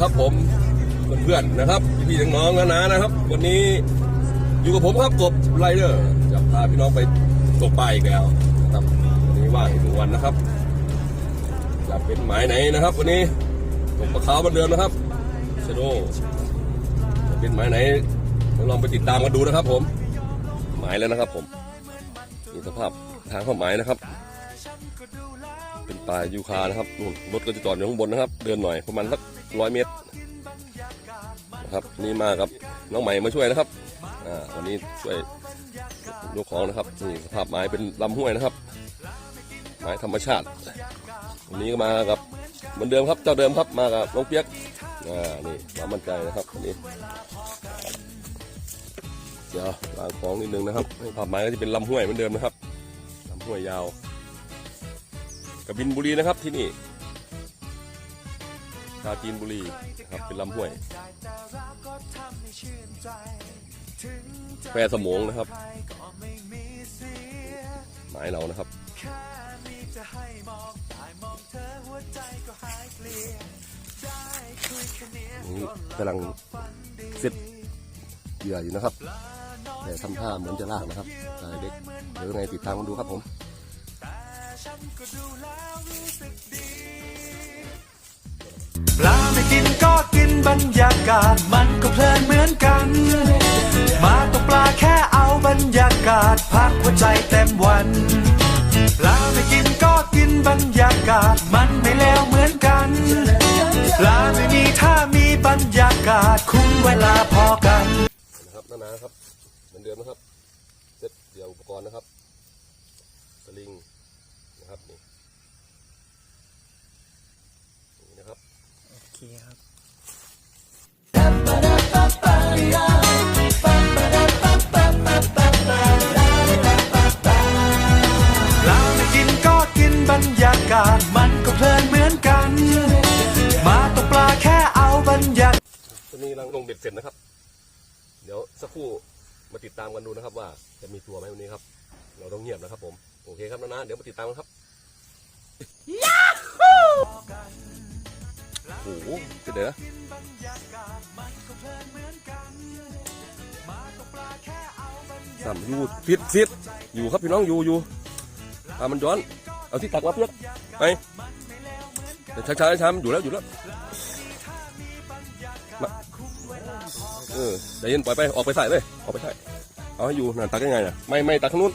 ครับผมเพื่อนๆนะครับ พี่ๆน้องๆนะนะครับ วันนี้อยู่กับผมครับกบไรเดอร์จะพาพี่น้องไปตกปลาอีกแล้วนะครับวันนี้ว่างอีกหนึ่งวันนะครับจะเป็นหมายไหนนะครับ วันนี้ตกปลาขาวเหมือนเดิมนะครับชโดจะเป็นหมายไหนเดี๋ยวลองไปติดตามกันดูนะครับ ผม หมายแล้วนะครับ ผมนี่สภาพทางเข้าหมายนะครับ เป็นป่ายูคานะครับนู่นรถก็จะจอดอยู่ข้างบนนะครับ เดินหน่อยประมาณสักร้อยเมตรนะครับ นี่มากับน้องใหม่มาช่วยนะครับอ่าวันนี้ช่วยยกของนะครับนี่สภาพไม้เป็นลำห้วยนะครับ ไม้ธรรมชาติ วันนี้ก็มากับเหมือนเดิมครับเจ้าเดิมครับมากับน้องเปียกอ่านี่ความมั่นใจนะครับวันนี้เดี๋ยววางของนิดนึงนะครับภาพไม้ก็จะเป็นลำห้วยเหมือนเดิมนะครับลำห้วยยาว กบินบุรีนะครับที่นี่ชาจีนบุรีนะครับเป็นลำห้วยแพรสมงนะครับ หมายเรานะครับนี่กำลังเซตเหยื่ออยู่นะครับ แต่ทำท่าเหมือนจะลากนะครับเด็กเดี๋ยวยังไงติดตามกันดูครับผม ปลาไม่กินก็กินบรรยากาศมันก็เพลินเหมือนกัน มาตกปลาแค่เอาบรรยากาศพักหัวใจเต็มวัน ปลาไม่กินก็กินบรรยากาศมันไม่เลวเหมือนกัน ปลาไม่มีถ้ามีบรรยากาศคุ้มเวลาพอกันนะครับนานาครับเหมือนเดิมนะครับเซ็ตเดี่ยวอุปกรณ์นะครับ บ็ดเสร็จนะครับ เดี๋ยวสักครู่มาติดตามกันดูนะครับ ว่าจะมีตัวไหมวันนี้ครับ เราต้องเงียบนะครับ ผมโอเคครับนานาเดี๋ยวมาติดตามกันครับโอ้โหเดี๋ยวนะสามยูฟิตฟิตอยู่ครับพี่น้องอยู่อยู่ตามันย้อน เอาที่ตักมาเพื่อนไปเดี๋ยช้าช้าอยู่แล้วอยู่แล้ว ออใจเย็นปล่อยไปออกไปใส่เลยออกไปใส่เอาให้อยู่นั่นตักยังไงน่ะไม่ไม่ตักข้างนู้น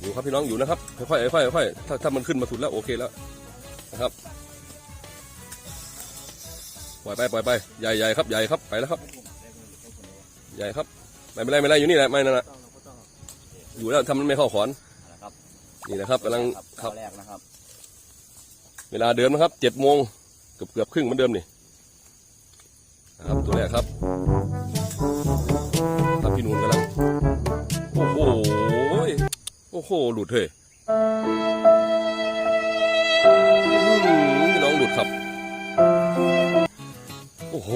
อยู่ครับพี่น้องอยู่นะครับค่อยๆค่อยๆค่อยๆถ้าถ้ามันขึ้นมาสุดแล้วโอเคแล้วนะครับปล่อยไปปล่อยไปใหญ่ใหญ่ครับใหญ่ครับไปแล้วครับ ใหญ่ครับไม่เป็นไรไม่เป็นไรอยู่นี่แหละไม่นั่นแหละอยู่แล้วทำมันไม่เข้าขอนนะครับนี่นะครับกำลังคข้ารับวแรกนะครับ เวลาเดิมนะครับเจ็ดโมงเกือบเกือบครึ่งเหมือนเดิมนี่นะ ครับตัวแรกครับครับพี่นูนกันแล้วโอ้โหโอ้โหหลุดเฮ้ยพี่น้องหลุดครับ โอ้โห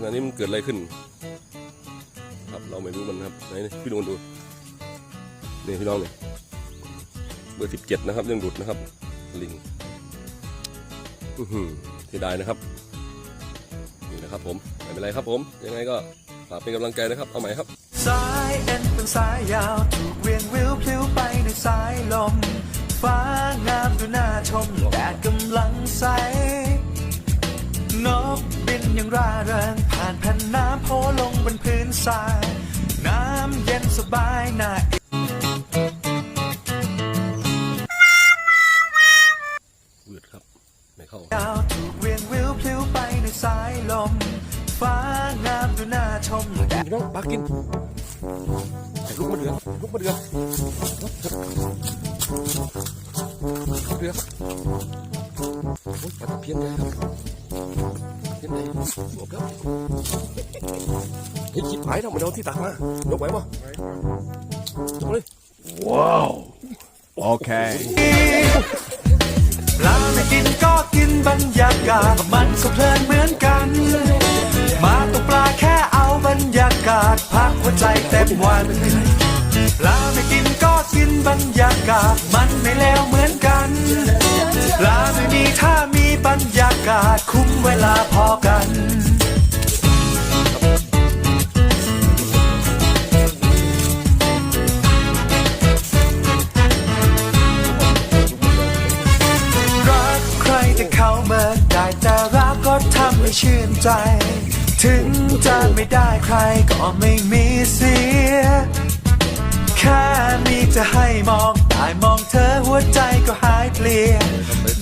งานนี้มันเกิดอะไรขึ้น ครับเราไม่รู้มันครับไหนนี่พี่นูนดูนี่พี่น้องนี่เบอร์สิบเจ็ดนะครับยังหลุดนะครับลิง เสียดายนะครับ นี่นะครับผมไม่เป็นไรครับผม ยังไงก็ฝากเป็นกำลังใจนะครับ เอาใหม่ครับ สายเอ็นเป็นสายยาวถูกเวียงวิวพลิ้วไปในสายลม ฟ้างามดูน่าชมแดดกำลังใส นกบินอย่างร่าเริงผ่านแผ่นน้ำโผล่ลงบนพื้นทราย น้ำเย็นสบายน่า ถูกเวียงวิวพลิ้วไปในสายลม ฟ้างามดูน่าชมแดดพี่น้องปลากินแต่ลูกมะเดือลูกมะเดือเข้าเรือครับโอ้ยปลาตะเพียนใหญ่ครับเพียนใหญ่บอกแล้วเฮ้ยคิดหมายทำไมเอาที่ตักมายกไหวป่ะยกเลย Okay. ปลาไม่กินก็กินบรรยากาศมันสะเพลินเหมือนกัน มาตกปลาแค่เอาบรรยากาศพักหัวใจเต็มวันปลาไม่กินก็กินบรรยากาศมันไม่เลวเหมือนกันปลาไม่มีถ้ามีบรรยากาศคุ้มเวลาพอกัน ชื่นใจ ถึงจะไม่ได้ใครก็ไม่มีเสีย แค่มีจะให้มองได้มองเธอหัวใจก็หายเปลี่ยน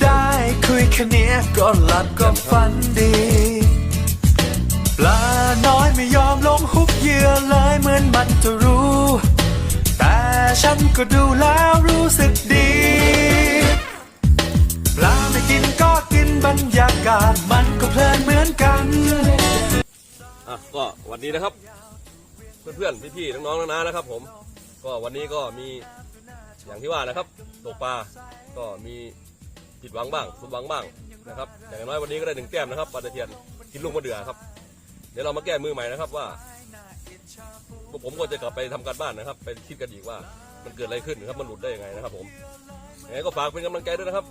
ได้คุยแค่เนี้ยก็หลับก็ฝันดี ปลาน้อยไม่ยอมลงฮุกเหยื่อเลยเหมือนมันจะรู้ แต่ฉันก็ดูแล้วรู้สึกดี ปลาไม่กินก็ บรรยากาศมันก็เพลินเหมือนกัน อะก็วันนี้นะครับ เพื่อนๆพี่ๆน้องๆนาๆนะครับ ผม ก็วันนี้ก็มีอย่างที่ว่านะครับตกปลาก็มีผิดหวังบ้างสมหวังบ้างนะครับอย่างน้อยวันนี้ก็ได้หนึ่งแต้มนะครับปลาตะเพียนกินลูกมะเดื่อครับ เดี๋ยวเรามาแก้มือใหม่นะครับว่าพวกผมก็จะกลับไปทำการบ้านนะครับ ไปคิดกันอีกว่ามันเกิดอะไรขึ้นครับมันหลุดได้ยังไงนะครับ ผมยังไงก็ฝากเป็นกำลังใจด้วยนะครับ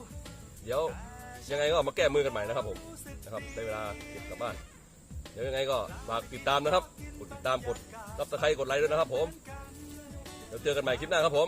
เดี๋ยว ยังไงก็มาแก้มือกันใหม่นะครับผมนะครับได้เวลาเก็บกลับบ้าน เดี๋ยวยังไงก็ฝากติดตามนะครับกดติดตามกดรับตะไคร้กดไลค์ด้วยนะครับผมเดี๋ยวเจอกันใหม่คลิปหน้าครับผม